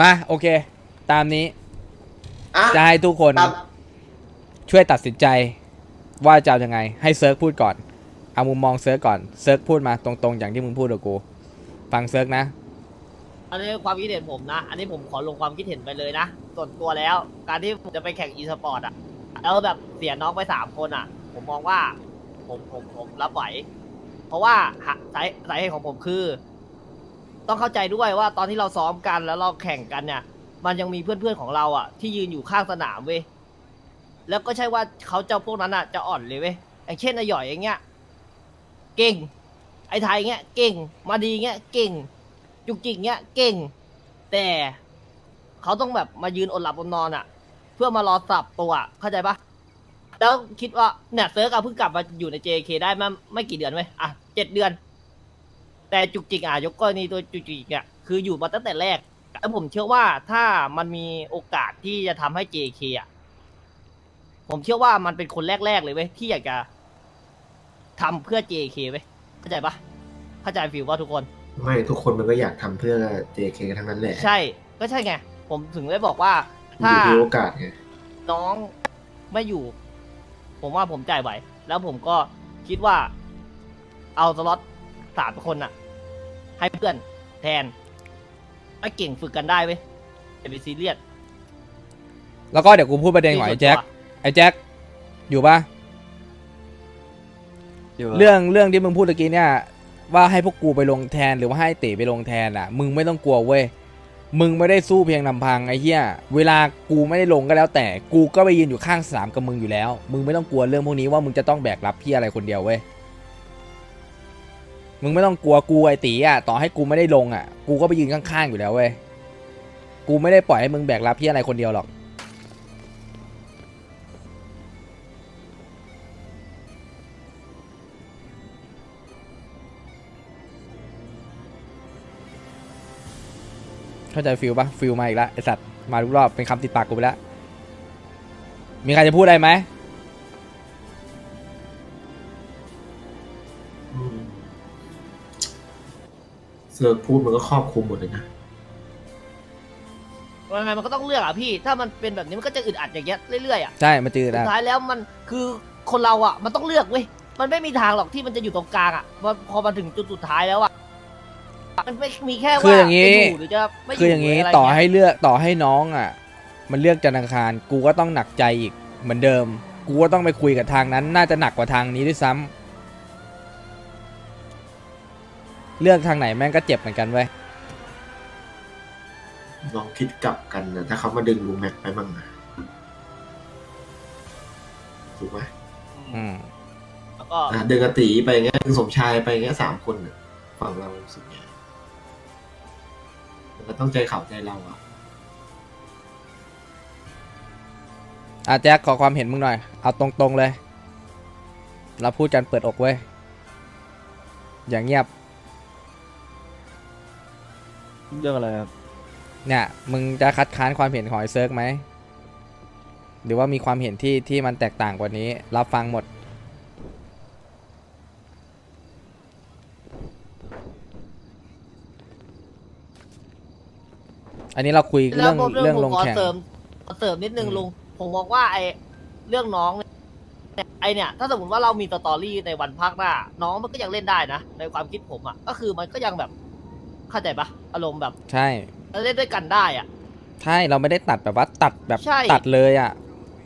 มาโอเค ตามนี้อะจะให้ทุกคนตามช่วยตัดสินใจว่าจะเอายังไง ให้เซิร์ฟพูดก่อน เอามุมมองเซิร์ฟก่อนเซิร์ฟพูดมาตรงๆ อย่างที่มึงพูดกับกู ฟังเซิร์ฟนะ อันนี้ความคิดเห็นผมนะ อันนี้ผมขอลงความคิดเห็นไปเลยนะ ส่วนตัวแล้ว การที่ผมจะไปแข่งอีสปอร์ตอะ แล้วแบบเสียน้องไปสามคนอะ ผมมองว่า ผมผมผมรับไหว เพราะว่าหาสายสาเหตุของผมคือ ต้องเข้าใจด้วยว่าตอนที่เราซ้อมกันแล้วเราแข่งกันเนี่ย มันยังมีเพื่อนๆของเราอะ ที่ยืนอยู่ข้างสนามเว้ยแล้วก็ใช่ว่าเขาเจ้าพวกนั้นอะจะอ่อนเลยเว้ยอย่างเช่นไอหย่อยอย่างเงี้ยเก่ง ไอไทยเงี้ยเก่ง มาดีเงี้ยเก่ง จุกจิกเงี้ยเก่ง แต่เขาต้องแบบมายืนอดหลับอดนอนอะ เพื่อมารอสับตัวเข้าใจปะแล้วคิดว่าเนี่ยเซิร์กอะเพิ่งกลับมาอยู่ใน JK ได้ไมาไม่กี่เดือนไหมอะเจ็ดเดือน แต่จุกจิกอะยกกรณีตัวจุกจิกเนี่ยคืออยู่มาตั้งแต่แรกแล้วผมเชื่อว่าถ้ามันมีโอกาสที่จะทำให้ JK อะผมเชื่อว่ามันเป็นคนแรกๆเลยเว้ยที่อยากจะทำเพื่อ JK เว้ยเข้าใจปะเข้าใจฟิลว่าทุกคน ไม่ทุกคนมันก็อยากทำเพื่อ JK ทั้งนั้นแหละใช่ก็ใช่ไง ผมถึงได้บอกว่า อถ้า ยู่ที่โอกาสไงน้องไม่อยู่ ผมว่าผมจ่ายไหว แล้วผมก็คิดว่า เอาสล็อตสามคนอะ ให้เพื่อนแทนไม่เก่งฝึกกันได้เว้ยอย่าไปซีเรียสแล้วก็เดี๋ยวกูพูดประเด็นของไอ้แจ็คไอ้แจ็คอยู่ปะอยู่เรื่องเรื่องที่มึงพูดตะกี้เนี่ย ว่าให้พวกกูไปลงแทนหรือว่าให้เต๋ไปลงแทนอะ มึงไม่ต้องกลัวเว้ยมึงไม่ได้สู้เพียงลำพังไอ้เหี้ย เวลากูไม่ได้ลงก็แล้วแต่ กูก็ไปยืนอยู่ข้างสนามกับมึงอยู่แล้ว มึงไม่ต้องกลัวเรื่องพวกนี้ว่ามึงจะต้องแบกรับพี่อะไรคนเดียวเว้ย มึงไม่ต้องกลัวกูไอ้ตีอะต่อให้กูไม่ได้ลงอะ กูก็ไปยืนข้างๆอยู่แล้วเว้ยกูไม่ได้ปล่อยให้มึงแบกรับพี่อะไรคนเดียวหรอก เข้าใจฟิลปะฟิลมาอีกแล้วไอสัตว์มาทุกรอบเป็นคำติดปากกูไปแล้ว มีใครจะพูดอะไรไหม เซิร์ฟพูดมันก็ครอบคลุมหมดเลยนะยังไงมันก็ต้องเลือกอะพี่ ถ้ามันเป็นแบบนี้มันก็จะอึดอัดอย่างเงี้ยเรื่อยๆอะใช่มันจืดสุอะดท้ายแล้วมันคือคนเราอะมันต้องเลือกเว้ย มันไม่มีทางหรอกที่มันจะอยู่ตรงกลางอะพอพอมาถึงจุดสุดท้ายแล้วอะมันไม่มีแค่ว่าคืออย่างนี้ จะอยู่หรือจะไม่อยู่คืออย่างนี้นี้ต่อให้เลือกต่อให้น้องอะ มันเลือกจันทร์อังคารกูก็ต้องหนักใจอีกเหมือนเดิม กูก็ต้องไปคุยกับทางนั้น น่าจะหนักกว่าทางนี้ด้วยซ้ำ เลือกทางไหนแม่งก็เจ็บเหมือนกันเว้ยลองคิดกลับกันนะถ้าเขามาดึงลุงแม็กไปมั่งนะถูกไหมอืมแล้วก็อะดึงอาตีไปอย่างเงี้ยดึงสมชายไปอย่างเงี้ยสามคนน่ะฝั่งเรารู้สึกไงมันก็ต้องใจเขาใจเราอะอะแจ็คขอความเห็นมึงหน่อย เอาตรงๆเลย เราพูดกันเปิดอกเว้ยอย่างเงียบ เรื่องอะไรครับเนี่ยมึงจะคัดค้านความเห็นของไอ้เซิร์กไหมหรือว่ามีความเห็นที่ที่มันแตกต่างกว่านี้ รับฟังหมด อันนี้เราคุยแล้เรื่วองผมเรื่องผมลงขอแข่งเสริมขอเสริมนิดนึงอืม ลุง ผมมองว่าไอเรื่องน้องเนี่ยไอเนี่ย ถ้าสมมติว่าเรามีสตอรี่ในวันพักหน้า น้องมันก็ยังเล่นได้นะ ในความคิดผมอะ ก็คือมันก็ยังแบบ เข้าใจปะอารมณ์แบบใช่เล่นด้วยกันได้อะ ใช่เราไม่ได้ตัดแบบว่าตัดแบบใช่ ตัดเลยอะ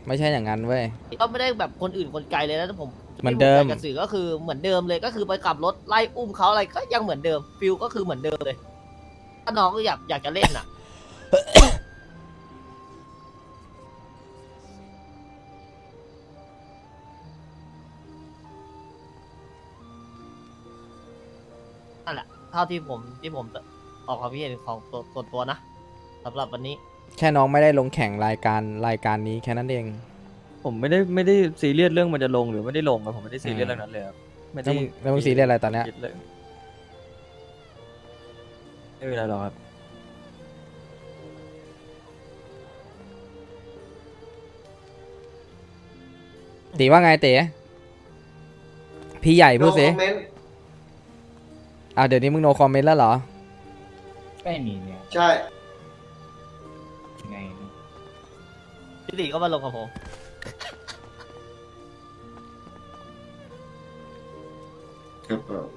ไม่ใช่อย่างนั้นเว้ย ก็ไม่ได้แบบคนอื่นคนไกลเลยนะผมเหมือนเดิม ที่ผอยากจะสื่อก็คือเหมือนเดิมเลยก็คือไปขับรถไล่อุ้มเขาอะไรก็ยังเหมือนเดิมฟิลก็คือเหมือนเดิมเลยถ้าน้องก็อยากอยากจะเล่นอะ นั่นแหละ เท่าที่ผมที่ผมออกความคิดเห็นของตัวส่วนตัวนะสำหรับวันนี้ แค่น้องไม่ได้ลงแข่งรายการรายการนี้แค่นั้นเอง ผมไม่ได้ไม่ได้ซีเรียสเรื่องมันจะลงหรือไม่ได้ลงอะผมไม่ได้ซีเรียสเรื่องนั้นเลยครับไม่แล้วได้มึงแล้วมึงซีเรียสอะไรตอนเนี้ย คิดเลยไม่มีอะไรหรอกครับ ตีว่าไงเต๋พี่ใหญ่พูดสิคอมเมนต์ อ่าเดี๋ยวนี้มึงโนคอมเมนต์แล้วเหรอ ไม่มีเนี่ยใช่พี่ตีก็มาลงกับผมครับผม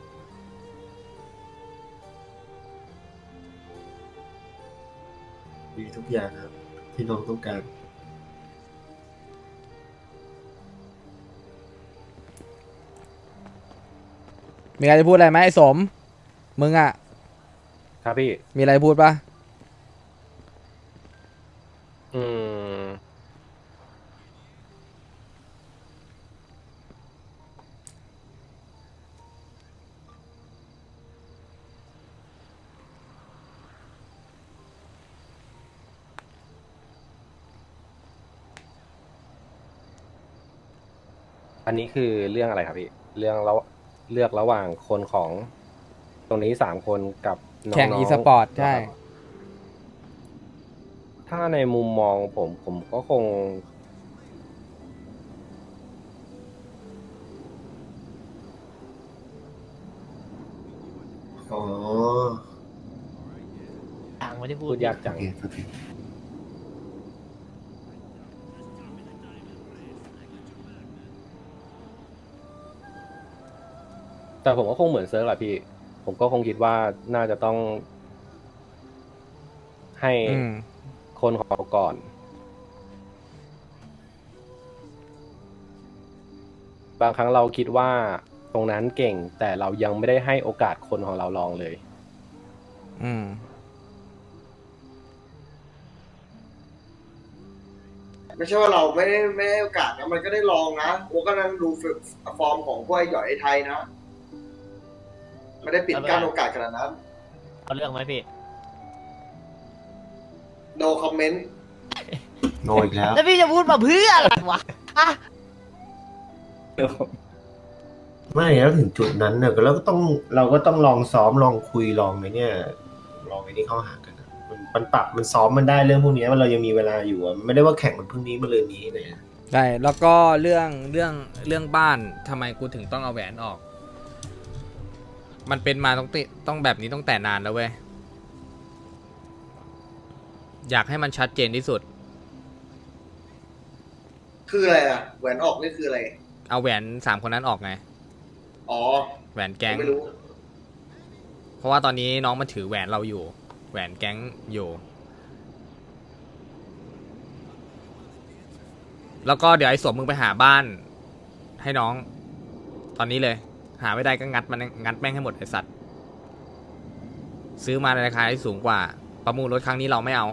มีทุกอย่างครับ ที่น้องต้องการ มีอะไรจะพูดอะไรไหมไอ้สม มึงอะครับพี่ มีอะไรพูดปะอืม อันนี้คือเรื่องอะไรครับพี่ เรื่องแล้วเลือกระหว่างคนของ ตรงนี้สามคนกับน้องๆแข่งอีสปอร์ตใช่ นะครับถ้าในมุมมองผมผมก็คง อ๋อต่างไม่ได้พูพูดดยากจัโอง เคโอเคแต่ผมก็คงเหมือนเซิร์ฟแหละพี่ ผมก็คงคิดว่าน่าจะต้อง ให้อืม คนของเราก่อน บางครั้งเราคิดว่าตรงนั้นเก่ง แต่เรายังไม่ได้ให้โอกาสคนของเราลองเลย อืม ไม่ใช่ว่าเราไม่ได้ไม่ได้โอกาสนะมันก็ได้ลองนะโอ้ก็นั่งดูฟอร์มของพวกไอ้หย่อยไอ้ไทยนะ ไม่ได้ปิดกั้นโอกาสขนาดนั้น เอาเรื่องไหมพี่ no comment โนอีกแล้ว แล้วพี่จะพูดมาเพื่ออะไรวะอะไม่แล้วถึงจุดนั้นเนี่ยเราก็ต้องเราก็ต้องลองซ้อมลองคุยลองไอ้เนี่ยลองไอ้นี่เข้าหากันอะมันมันปรับมันซ้อมมันได้เรื่องพวกเนี้ยมันเรายังมีเวลาอยู่อะมันไม่ได้ว่าแข่งมันพรุ่งนี้มาเลยนี้เลยอะ ใช่แล้วก็เรื่องเรื่องเรื่องบ้านทำไมกูถึงต้องเอาแหวนออก มันเป็นมาต้องติต้องแบบนี้ต้องแต่นานแล้วเว้ย อยากให้มันชัดเจนที่สุด คืออะไรอะแหวนออกนี่คืออะไร เอาแหวนสามคนนั้นออกไง อ๋อแหวนแก๊ง ไม่รู้ เพราะว่าตอนนี้น้องมันถือแหวนเราอยู่ แหวนแก๊งอยู่ แล้วก็เดี๋ยวไอ้สวมมึงไปหาบ้าน ให้น้อง ตอนนี้เลย หาไม่ได้ก็งัดมันงัดแม่งให้หมดไอสัตว์ ซื้อมาในราคาที่สูงกว่า ประมูลรถครั้งนี้เราไม่เอา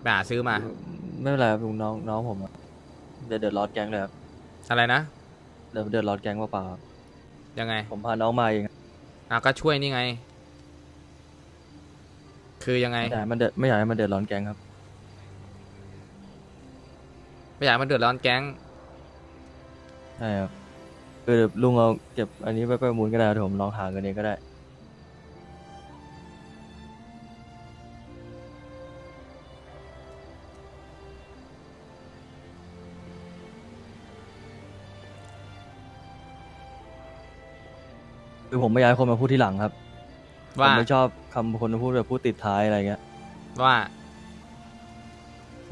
ไปหาซื้อมา ไม่เป็นไรครับลุงน้องน้องผมอะเดี๋ยวเดือดร้อนแก๊งเลยครับอะไรนะ เดี๋ยวเดือดร้อนแก๊งเปล่าๆครับยังไงผมพาน้องมาเองอะก็ช่วยนี่ไง คือยังไง ไม่อยากให้มันเดือดไม่อยากให้มันเดือดร้อนแก๊งครับ ไม่อยากให้มันเดือดร้อนแก๊ง ใช่ครับ คือเดี๋ยวลุงเอาเก็บอันนี้ไปประมูลก็ได้เดี๋ยวผมลองหาเงินเองก็ได้ คือผมไม่อยากให้คนมาพูดที่หลังครับผมว่าไม่ชอบคำคนพูดแบบพูดติดท้ายอะไรเงี้ยว่า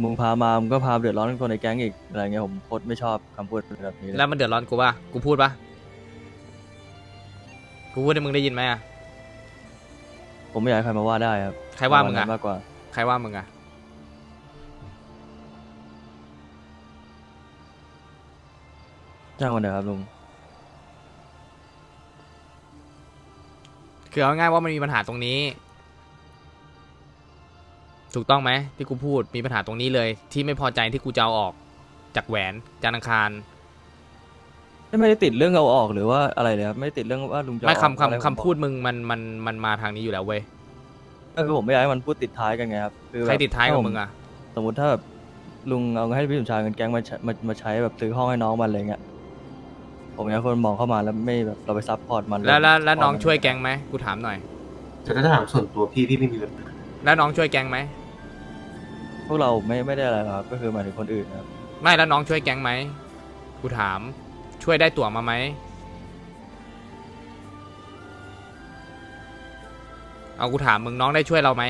มึงพามามึงก็พาเดือดร้อนคนในแก๊งอีกอะไรเงี้ยผมโคตรไม่ชอบคำพูดแบบนี้เลยแล้วมันเดือดร้อนกูป่ะ กูพูดป่ะ กูพูดให้มึงได้ยินไหมอะ ผมไม่อยากให้ใครมาว่าได้ครับใครว่ามึงปะอะณนั้นมากกว่า ใครว่ามึงอะ จ้างมันเถอะครับลุง คือเอาง่ายๆว่ามันมีปัญหาตรงนี้ ถูกต้องไหมที่กูพูดมีปัญหาตรงนี้เลย ที่ไม่พอใจที่กูจะเอาออก จากแหวนจานอังคารไม่ได้ติดเรื่องเอาออกหรือว่าอะไรเลยครับไม่ได้ติดเรื่องว่าลุงจะไม่เอาออกคำอะไรคำคำพูดมึงมันมันมันมาทางนี้อยู่แล้วเว้ยก็คือผมไม่อยากให้มันพูดติดท้ายกันไงครับคือแบบใครติดท้ายกับถ้ผมึงอะสมมติถ้าแบบลุงเอาเงินให้พี่สมชายเงินแก๊งมาใช้มามาใช้แบบซื้อห้องให้น้องมันอะไรเงี้ยผมอยากให้คนมองเข้ามาแล้วไม่แบบเราไปซัพพอร์ตมันแล้วแล้วแล้วน้องพมัช่วยแก๊งไหมกูถามหน่อยแต่ถ้าถามส่วนตัวพี่พี่ไม่มีปัญหาแล้วน้องช่วยแก๊งไหม พวกเราไม่ไม่ได้อะไรหรอกครับก็คือหมายถึงคนอื่นครับไม่แล้วน้องช่วยแก๊งไหมกูถาม ช่วยได้ตั๋วมาไหมเอากูถามมึงน้องได้ช่วยเราไหม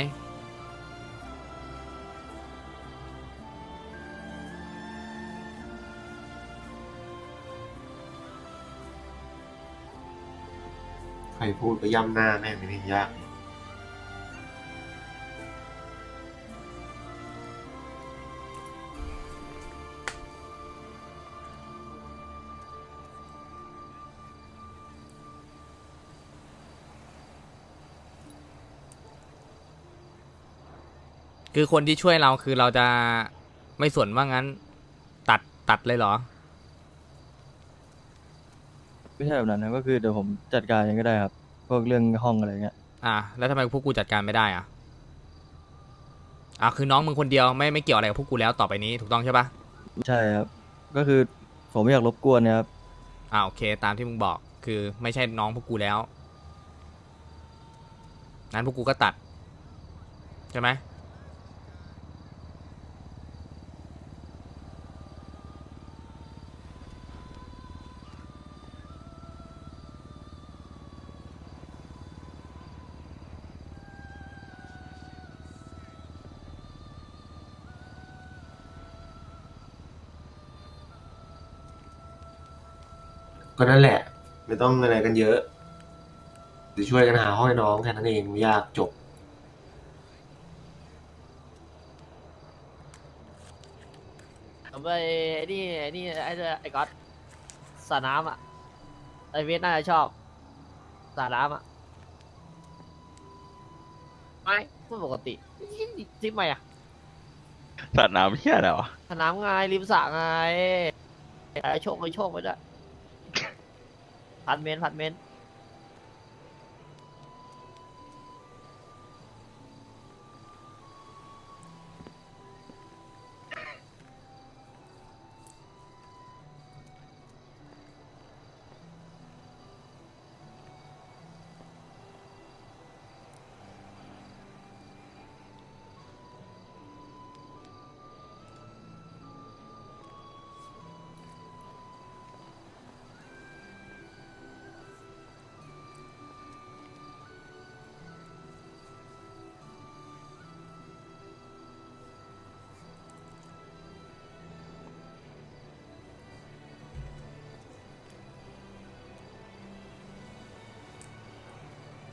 ใครพูดก็ย่ำหน้าแม่งไม่ไยาก คือคนที่ช่วยเราคือเราจะไม่สนว่างั้น ตัดตัดเลยเหรอ ไม่ใช่แบบนั้นนะก็คือเดี๋ยวผมจัดการเองก็ได้ครับ พวกเรื่องห้องอะไรเงี้ยอะแล้วทำไมพวกกูจัดการไม่ได้อะอะคือน้องมึงคนเดียวไม่ไม่เกี่ยวอะไรกับพวกกูแล้วต่อไปนี้ถูกต้องใช่ปะใช่ครับ ก็คือผมไม่อยากรบกวนเนะครับอ่าโอเค ตามที่มึงบอกคือไม่ใช่น้องพวกกูแล้วนั้นพวกกูก็ตัด ใช่ไหม นั่นแหละ ไม่ต้องอะไรกันเยอะจะช่วยกันหาห้องให้น้องแค่นั้นเองไม่ยากจบ ผมไปไอ้นี่ไอ้นี่ไอ้เจ้าไอ้ก๊อตสระน้ำอะไอเวทน่าจะชอบสระน้ำอะไม่พูดปกติทิปไหมอะสัตว์น้ำเฮียอะไรวะสระน้ำไงริมสระไงไอ้โชคไอ้โชคไปด้ วยพัดเมนพัดเมน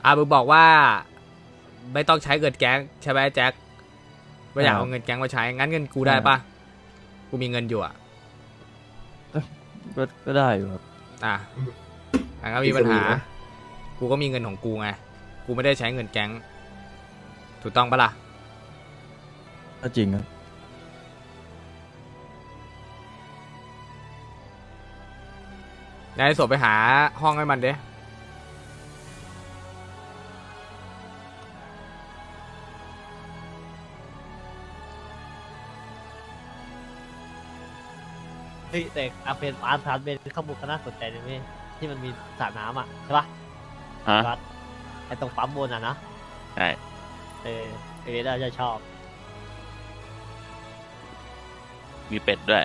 อ่ามึงบอกว่าไม่ต้องใช้เงินแก๊งใช่ไหมแจ็คไม่อยากครับเอาเงินแก๊งมาใช้งั้นเงินกูได้ปะกูมีเงินอยู่อะก็ก็ได้อยู่ครับอะงั้นก็มีปัญหามีสวีทไหมกูก็มีเงินของกูไง กูไม่ได้ใช้เงินแก๊ง ถูกต้องปะล่ะก็จริงครับนายสบไปหาห้องให้มันเด้ เฮ้ยแต่อาเป็นอาร์ตพัดเมนข้อมูลก็น่าสนใจนะเว้ยที่มันมีสระน้ำอะใช่ปะฮะก๊อตไอ้ตรงปั๊มบนอะนะใช่ เออไอเวทน่าจะชอบมีเป็ดด้วย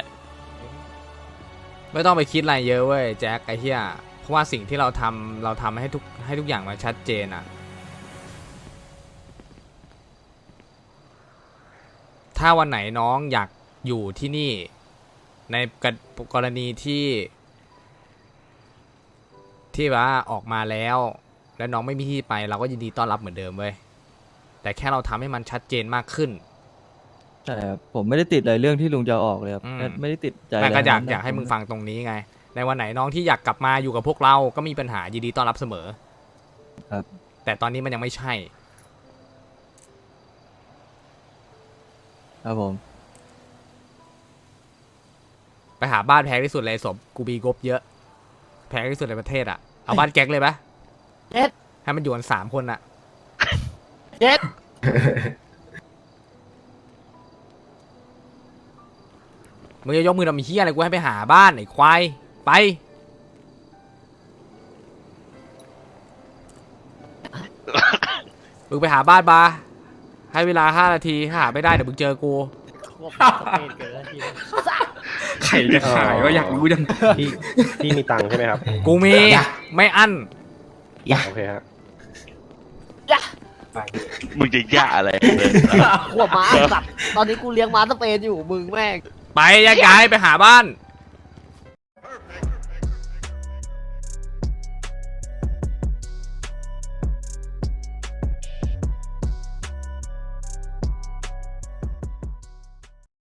ไม่ต้องไปคิดอะไรเยอะเว้ยแจ็คไอ้เหี้ยเพราะว่าสิ่งที่เราทำเราทำให้ทุกให้ทุกอย่างมันชัดเจนอะถ้าวันไหนน้องอยากอยู่ที่นี่ ในกรกรณีที่ ที่ว่าออกมาแล้ว แล้วน้องไม่มีที่ไป เราก็ยินดีต้อนรับเหมือนเดิมเว้ยแต่แค่เราทำให้มันชัดเจนมากขึ้นใช่ครับผมไม่ได้ติดอะไรเรื่องที่ลุงจะเอาออกเลยครับอืมแค่ไม่ได้ติดใจไม่ก็อยากะไรอยากให้มึงฟังตรงนี้ไง ในวันไหนน้องที่อยากกลับมาอยู่กับพวกเราก็มีปัญหายินดีต้อนรับเสมอ ครับ แต่ตอนนี้มันยังไม่ใช่ครับผม ไปหาบ้านแพงที่สุดเลยสมกูมีงบเยอะ แพงที่สุดในประเทศอะเอาบ้านแก๊งเลยปะเจ็ดให้มันอยู่กันสามคนอะเจ็ดมึงจะยกมือทำเฮียอะไรกูให้ไปหาบ้านไอ้ควายไป มึงไปหาบ้านบาให้เวลาห้านาทีถ้าหาไม่ได้เดี๋ยวมึงเจอกูพวกปั๊มสเปนเกิดแล้วทีใครจะขายก็อยากรู้จังพี่พี่มีตังค์ใช่ไหมครับ กูมีไม่อั้นโอเคฮะมึงจะย่าอะไรเลยขวบม้าสัตว์ตอนนี้กูเลี้ยงม้าสเปนอยู่มึงแม่งไปแยกย้ายไปหาบ้าน